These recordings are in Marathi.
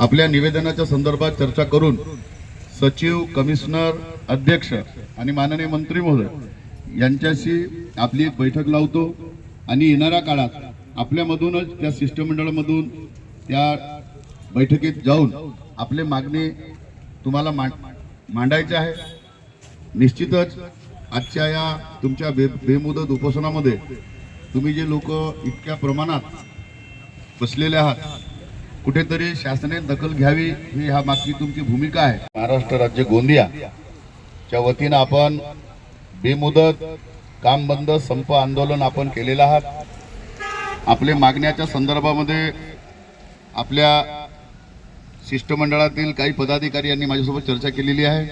आपल्या निवेदनाच्या संदर्भात चर्चा करून सचिव कमिशनर अध्यक्ष आणि माननीय मंत्री महोदय यांच्याशी आपली एक बैठक लावतो आणि येणाऱ्या काळात आपल्यामधूनच त्या शिष्टमंडळामधून त्या बैठकीत जाऊन आपले मागणी तुम्हाला मांड मांडायचे आहे. निश्चितच आजच्या या तुमच्या बे बेमुदत उपोषणामध्ये तुम्ही जे लोक इतक्या प्रमाणात बसलेले आहात कुठेतरी शासनाने दखल घ्यावी ही ह्या मागची तुमची भूमिका आहे. महाराष्ट्र राज्य गोंदिया च्या वतीनं आपण बेमुदत काम बंद संप आंदोलन आपण केलेलं आहात. आपले मागण्याच्या संदर्भामध्ये आपल्या शिष्टमंडळातील काही पदाधिकारी यांनी माझ्यासोबत चर्चा केलेली आहे.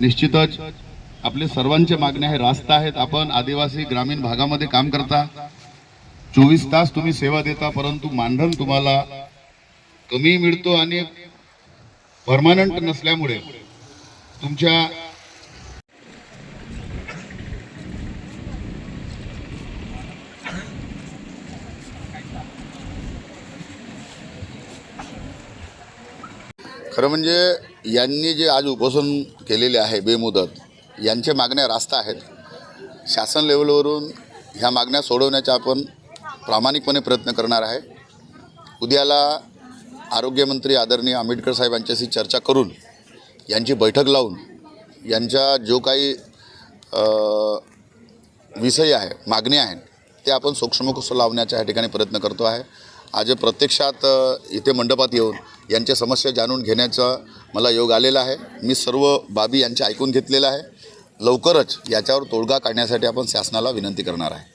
निश्चितच आपले सर्वांचे मागण्या हे रास्त आहेत. आपण आदिवासी ग्रामीण भागामध्ये काम करता. चोवीस तास तुम्ही सेवा देता परंतु मानधन तुम्हाला कमी मिळतो आणि परमानंट नसल्यामुळे तुमच्या खरं म्हणजे यांनी जे आज उपोषण केलेले आहे बेमुदत यांच्या मागण्या रास्त आहेत. शासन लेवलवरून ह्या मागण्या सोडवण्याचा आपण प्रामाणिकपणे प्रयत्न करणार आहे. उद्याला आरोग्यमंत्री आदरणीय आंबेडकर साहेब यांच्याशी चर्चा करून यांची बैठक लावून यांच्या जो काही विषय आहे मागणी आहेत ते आपण सूक्ष्म लावण्याच्या या ठिकाणी प्रयत्न करतो आहे. आज प्रत्यक्षात इथे मंडपात येऊन यांच्या समस्या जाणून घेण्याचा मला योग आलेला आहे. मी सर्व बाबी यांच्या ऐकून घेतलेल्या आहे. लवकरच याच्यावर तोडगा काढण्यासाठी आपण शासनाला विनंती करणार आहे.